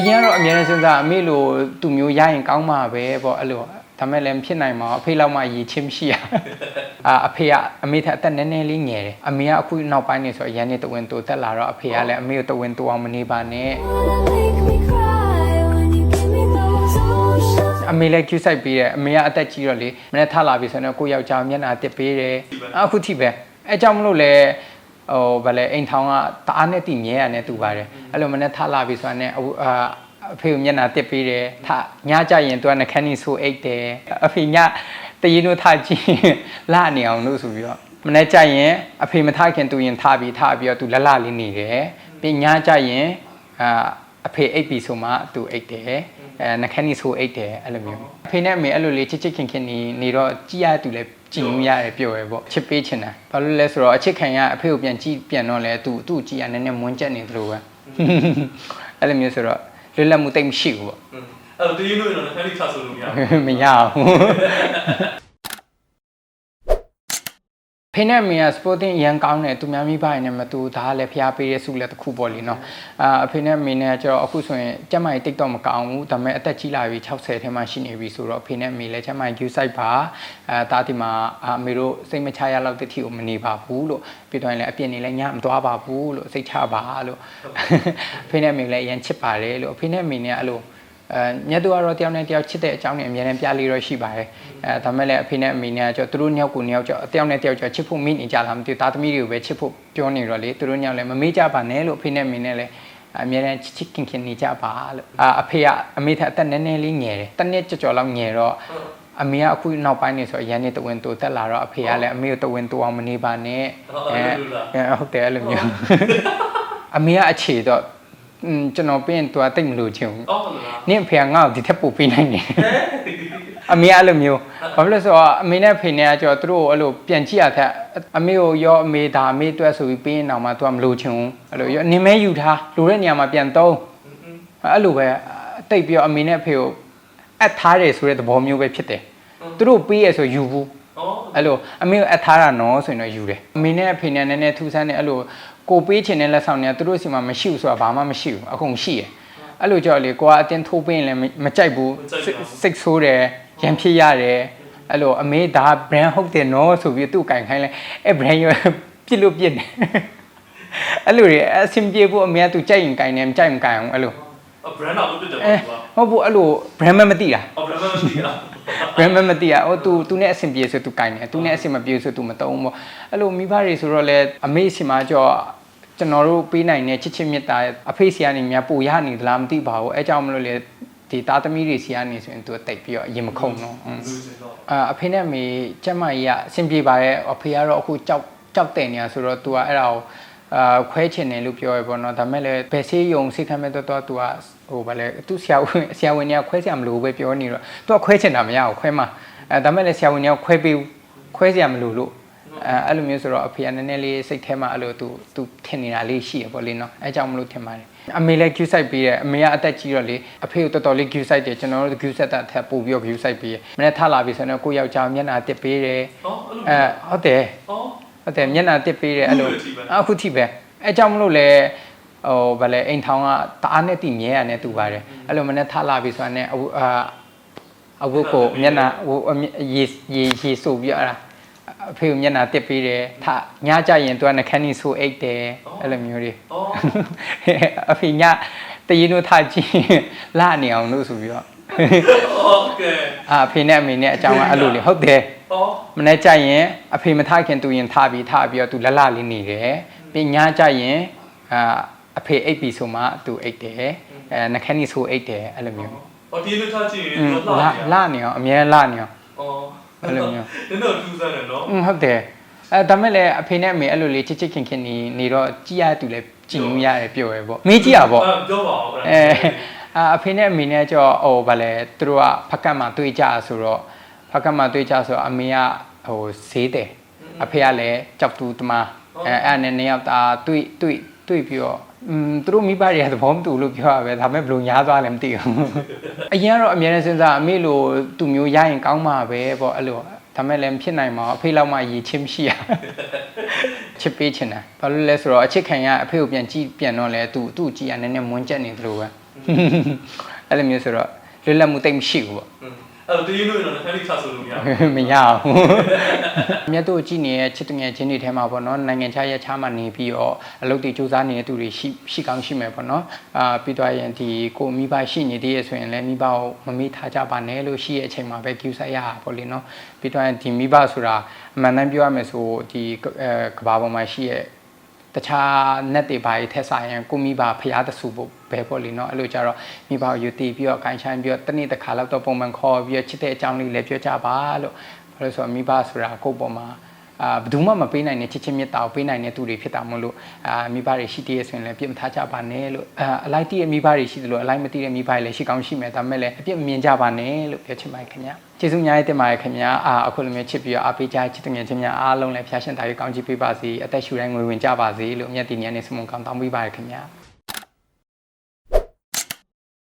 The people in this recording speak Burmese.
အရင်ကတော့အများနဲ့စဉ်းစားအမေလိုသူမျိုးရရင်ကောင်းမှာပဲပေါ့အဲ့လိုဒါမဲ့လည်းမဖြစ်နိုင်ပါဘူးအဖေလောက်မှရည်ချင်းမရှိရအာအဖေကအမေထက်အသက်နည်းနည်းလေးငယ်တယ်အမေကအခုနောက်ပိုင်းနေဆိုအရင်နေတဝင်းတူတက်လာတော့အဖေကလည်းအမေကိုတဝင်းတူအောင်မနေပါနဲ့ Make me cry when you give me those oceans. အမေလည်းကျူးဆိုင်ပေးတယ်အမေကအသက်ကြီးတော့လေမနေ့ထလာပြီဆိုတော့ကိုယောက်ျားမျက်နှာတစ်ပေးတယ်အခုထိပဲအဲကြောင့်မလို့လေ ဟိုဗာလေအိမ်ထောင်ကတအားနဲ့တည်မြဲရတယ်တူပါတယ်အဲ့လိုမနေ့ထလာပြီဆိုတော့ ਨੇ အာအဖေကမျက်နှာတစ်ပေးတယ်ထညကြရင်သူကနှခမ်းနေဆိုအိတ်တယ်အဖေညတရင်တို့ထကြည့်လာနေအောင်လို့ဆိုပြီးတော့မနေ့ကြရင်အဖေမထခင်သူရင်ထပြီးထပြီးတော့သူလလလေးနေတယ်ပြီးညကြရင်အာ အဖေအိတ်ပြီဆိုမှသူအိတ်တယ်အဲနှခမ်းနီဆိုအိတ်တယ်အဲ့လိုမျိုးအဖေနဲ့အမေအဲ့လိုလေးချစ်ချစ်ခင်ခင်နေနေတော့ကြည်ရတူလဲကြည်လို့ရတယ်ပြောရဲပေါ့ချစ်ပေးချင်တာဘာလို့လဲဆိုတော့အချစ်ခံရအဖေကိုပြန်ကြည့်ပြန်တော့လဲသူသူ့ကြည်ရနည်းနည်းမွန်းကျက်နေသလိုပဲအဲ့လိုမျိုးဆိုတော့လွတ်လပ်မှုတိတ်မရှိဘူးပေါ့အဲ့တော့တရင်လို့ရတော့ခဏလေးချဆိုလို့မရဘူးမရဘူး ဖေနဲ့မေကစပိုတင်ရန်ကောင်းတယ်သူများမိဘရင်းနဲ့မတူဒါကလည်းဖျားပေးတဲ့ဆုလည်းတစ်ခုပေါ့လीနော်အာအဖေနဲ့မေနဲ့ကျတော့အခုဆိုရင်ကျမကြီးတိတ်တော့မကောင်းဘူးဒါပေမဲ့အသက်ကြီးလာပြီ60ထဲမှာရှိနေပြီဆိုတော့အဖေနဲ့မေလည်းကျမကြီး view site ပါအဲဒါဒီမှာအမေတို့စိတ်မချရလောက်တတိကိုမနေပါဘူးလို့ပြီးတော့ရင်လည်းအပြစ်နေလည်းညမသွားပါဘူးလို့စိတ်ချပါလို့အဖေနဲ့မေလည်းအရင်ချစ်ပါတယ်လို့အဖေနဲ့မေနဲ့အဲ့လို အဲမြတ်သူကတော့တယောက်နဲ့တယောက်ချစ်တဲ့အကြောင်းနဲ့အများနဲ့ပြလေးတော့ရှိပါတယ်အဲဒါမဲ့လည်းအဖေနဲ့အမေနဲ့ကကျတော့သူတို့နှစ်ယောက်ကိုနှစ်ယောက်ကျတော့တယောက်နဲ့တယောက်ကျတော့ချစ်ဖို့မိနေကြလားမသိဘူးသားသမီးတွေကိုပဲချစ်ဖို့ပြောနေတော့လေသူတို့နှစ်ယောက်လည်းမမေ့ကြပါနဲ့လို့အဖေနဲ့အမေနဲ့လည်းအများနဲ့ချစ်ချစ်ခင်ခင်နေကြပါလို့အာအဖေကအမေထက်အသက်နည်းနည်းလေးငယ်တယ်တစ်နှစ်ကျော်ကျော်လောက်ငယ်တော့အမေကအခုနောက်ပိုင်းနေဆိုအရန်နေတဝင်းတူတက်လာတော့အဖေကလည်းအမေကိုတဝင်းတူအောင်မနေပါနဲ့ဟုတ်အဲ့လိုလားအဲဟုတ်တယ်အဲ့လိုမျိုးအမေကအခြေတော့ อืมကျွန်တော်ပြင်သူကတိတ်မလို့ချင်ဘူးအော်ဟုတ်လားနင့်အဖေကငါ့ကိုဒီထက်ပိုပေးနိုင်တယ်အမေကအဲ့လိုမျိုးဘာဖြစ်လို့လဲဆိုတော့အမေနဲ့ဖေနဲ့ကကြောသူတို့ကိုအဲ့လိုပြန်ကြည့်ရထက်အမေကိုရောအမေဒါအမေတွက်ဆိုပြီးပေးရင်တော့မှသူကမလို့ချင်ဘူးအဲ့လိုရောနင်မဲယူထားလိုတဲ့နေရာမှာပြန်သုံးအဲ့လိုပဲတိတ်ပြီးတော့အမေနဲ့ဖေကိုအပ်ထားတယ်ဆိုတဲ့သဘောမျိုးပဲဖြစ်တယ်သူတို့ပေးရဆိုယူဘူးအော်အဲ့လိုအမေကိုအပ်ထားတာနော်ဆိုရင်တော့ယူတယ်အမေနဲ့အဖေနဲ့နည်းနည်းထူးဆန်းတယ်အဲ့လို ကိုပေးချင်တဲ့လက်ဆောင်တွေကသူတို့စီမှာမရှိဘူးဆိုတာဘာမှမရှိဘူးအကုန်ရှိရယ်အဲ့လိုကြောက်လေကိုကအတင်းထိုးပေးရင်လည်းမကြိုက်ဘူးစိတ်စိတ်ဆိုးတယ်ရံဖြစ်ရတယ်အဲ့လိုအမေဒါ brand ဟုတ်တယ်နော်ဆိုပြီးသူ့ကင်ခိုင်းလဲအဲ့ brand ရပြစ်လို့ပြစ်တယ်အဲ့လိုတွေအဆင်ပြေဖို့အမေကသူကြိုက်ရင်ကင်တယ်မကြိုက်ရင်ကင်အောင်အဲ့လို အဘရန်တော့ပြတ်တယ် အဲ ပေါ့ကွာ ဟုတ်ဘူးအဲ့လို brand မမသိတာ အော်ဘရန်မသိလား brand မမသိရဟို तू तू နဲ့အဆင်ပြေဆို तू ကင်တယ် तू နဲ့အဆင်မပြေဆို तू မတုံးဘူးပေါ့အဲ့လိုမိဘတွေဆိုတော့လေအမေစီမှာကြော ကျွန်တော်တို့ပေးနိုင်တဲ့ချစ်ချစ်မြတ်တာအဖေစီကနေများပိုရနေသလားမသိပါဘူးအဲကြောင့်မလို့လေဒီသားသမီးတွေစီကနေဆိုရင် तू တိတ်ပြီးတော့အရင်မခုံတော့อืม လူစင်တော့ အာအဖေနဲ့အမေကျမကြီးကအဆင်ပြေပါရဲ့အဖေကတော့အခုကြောက်ကြောက်တယ်နေရဆိုတော့ तू ကအဲ့ဒါကိုအာခွဲချင်တယ်လို့ပြောရပေါ့နော်ဒါမဲ့လည်းဘယ်ဆေးရုံစိတ်ခံမဲ့တော့တော့ तू ကဟိုဗာလဲသူဆရာဝန်ဆရာဝန်ကြီးကခွဲစရာမလိုဘူးပဲပြောနေတော့ तू ကခွဲချင်တာမရဘူးခွဲမှာအဲဒါမဲ့လည်းဆရာဝန်ကြီးကခွဲပေးဘူးခွဲစရာမလိုလို့ အဲအဲ့လိုမျိုးဆိုတော့အဖေကနည်းနည်းလေးစိတ်ထဲမှာအဲ့လို तू तू ထင်နေတာလေးရှိရပေါ့လေနော်အဲကြောင့်မလို့ထင်ပါတယ်အမေလည်း queue site ပေးတယ်အမေကအသက်ကြီးတော့လေအဖေကိုတော်တော်လေး queue site တယ်ကျွန်တော်တို့ queue site တာထပ်ပို့ပြီးတော့ queue site ပေးတယ်မနေ့ထလာပြီဆိုတော့ကိုယောက်ျားမျက်နှာတစ်ပေးတယ် အော်အဲ့လို အဲဟုတ်တယ် အော် ဟုတ်တယ်မျက်နှာတစ်ပေးတယ်အဲ့လို အခုထိပဲ အခုထိပဲအဲကြောင့်မလို့လေဟိုဗာလဲအိမ်ထောင်ကတအားနဲ့တည်မြဲရတယ်တူပါတယ်အဲ့လိုမနေ့ထလာပြီဆိုတော့ ਨੇ အခုအာအဝတ်ကိုမျက်နှာဟိုအမြရေရေရေဆိုပြီးအဲ့ဒါ အဖေကိုမျက်နှာတစ်ပေးတယ်ထညကြရင်သူကနှခမ်းနီဆိုအိတ်တယ်အဲ့လိုမျိုးတွေ အော် အဖေညတရင်တို့ထကြည့်လာနေအောင်လို့ဆိုပြီးတော့ โอเค အာအဖေနဲ့အမေနဲ့အကြောင်းကအဲ့လိုလေဟုတ်တယ် အော် မနေ့ကျရင်အဖေမထခင်သူရင်ထပြီးထပြီးတော့သူလလလေးနေတယ်ပြီးညကျရင်အာအဖေအိပ်ပြီဆိုမှသူအိပ်တယ်အဲနှခမ်းနီဆိုအိပ်တယ်အဲ့လိုမျိုး အော်ဒီလိုထားကြည့်ရင် อืม တော့ လ လာ လနေအောင်အမြဲလနေအောင် အော် အဲ့လိုမျိုးနင်တို့ထူးဆန်းတယ်နော်อืมဟုတ်တယ်အဲဒါမဲ့လည်းအဖေနဲ့အမေအဲ့လိုလေးချစ်ချစ်ခင်ခင်နေနေတော့ကြည်ရတူလဲကြည်လို့ရတယ်ပြောရဲပေါ့မေးကြည့်ရပေါ့အဲ့ပြောပါဦးအဲ့ဒါအဲအာအဖေနဲ့အမေနဲ့ကြောဟိုဗာလဲသူတို့ကဖက်ကတ်မှာတွေ့ကြဆိုတော့ဖက်ကတ်မှာတွေ့ကြဆိုတော့အမေကဟိုဈေးတယ်အဖေကလည်းကြောက်တူတမအဲအဲ့နဲ့နှစ်ယောက်သားတွေ့တွေ့တွေ့ပြီးတော့ อืมသူတို့မိဘတွေကသဘောမတူလို့ပြောရပဲဒါပေမဲ့ဘယ်လိုညားသွားလဲမသိဘူးအရင်ကတော့အများနဲ့စဉ်းစားအမေလိုသူမျိုးရရင်ကောင်းမှာပဲပေါ့အဲ့လိုဒါမဲ့လည်းမဖြစ်နိုင်ပါဘူးအဖေလောက်မှရည်ချင်းမရှိရချစ်ပေးချင်တာဘာလို့လဲဆိုတော့အချစ်ခံရအဖေကိုပြန်ကြည့်ပြန်တော့လဲသူသူ့ကြည့်ရနည်းနည်းမွန်းကျက်နေသလိုပဲအဲ့လိုမျိုးဆိုတော့လွတ်လပ်မှုတိတ်မရှိဘူးပေါ့ အဲ့တော့တရင်လို့တော့ခဏလေးချဆိုလို့မရဘူးမရဘူးမြတ်တို့ကြည့်နေတဲ့ချစ်တငယ်ချင်းတွေထဲမှာပေါ့နော်နိုင်ငံခြားရခြားမှနေပြီးတော့အလုပ်တွေစူးစမ်းနေတဲ့သူတွေရှိရှိကောင်းရှိမယ်ပေါ့နော်အာပြီးတော့ရင်ဒီကိုမိဘရှိနေသေးရဆိုရင်လည်းမိဘကိုမမေ့ထားကြပါနဲ့လို့ရှိရဲ့အချိန်မှာပဲ queue ဆိုင်ရတာပေါ့လေနော်ပြီးတော့ရင်ဒီမိဘဆိုတာအမှန်တမ်းပြောရမယ်ဆိုဒီအဲကဘာပေါ်မှာရှိရဲ့ တခြား net တွေဘာတွေထက်ဆိုင်ရင်ကိုမိဘဖျားတဆူဖို့ပဲပေါ့လေနော်အဲ့လိုကြတော့မိဘကိုယူတည်ပြီးတော့ခိုင်းဆိုင်ပြီးတော့တနေ့တစ်ခါလောက်တော့ပုံမှန်ခေါ်ပြီးတော့ချစ်တဲ့အကြောင်းလေးလည်းပြောကြပါလို့ဘာလို့ဆိုတော့မိဘဆိုတာကိုယ့်ပေါ်မှာ အာဘယ်သူမှမပေးနိုင်တဲ့ချစ်ချင်းမြတ်တာကိုပေးနိုင်တဲ့သူတွေဖြစ်တာမို့လို့အာမိဘတွေရှိတည်ရဆိုရင်လည်းပြစ်မထားကြပါနဲ့လို့အာအလိုက်တည်ရဲ့မိဘတွေရှိတယ်လို့အလိုက်မတည်တဲ့မိဘတွေလည်းရှိကောင်းရှိမယ်ဒါပေမဲ့လည်းအပြစ်မမြင်ကြပါနဲ့လို့ပြောချင်ပါတယ်ခင်ဗျာကျေးဇူးများတင်ပါတယ်ခင်ဗျာအာအခုလိုမျိုးချစ်ပြီးတော့အားပေးကြချစ်တဲ့ငယ်ချင်းများအားလုံးလည်းဖျားရှင်တာရေးကောင်းချီးပေးပါစေအသက်ရှူတိုင်းငွေဝင်ကြပါစေလို့မြတ်တင်ညနေစမုန်ကောင်းတောင်းပေးပါတယ်ခင်ဗျာ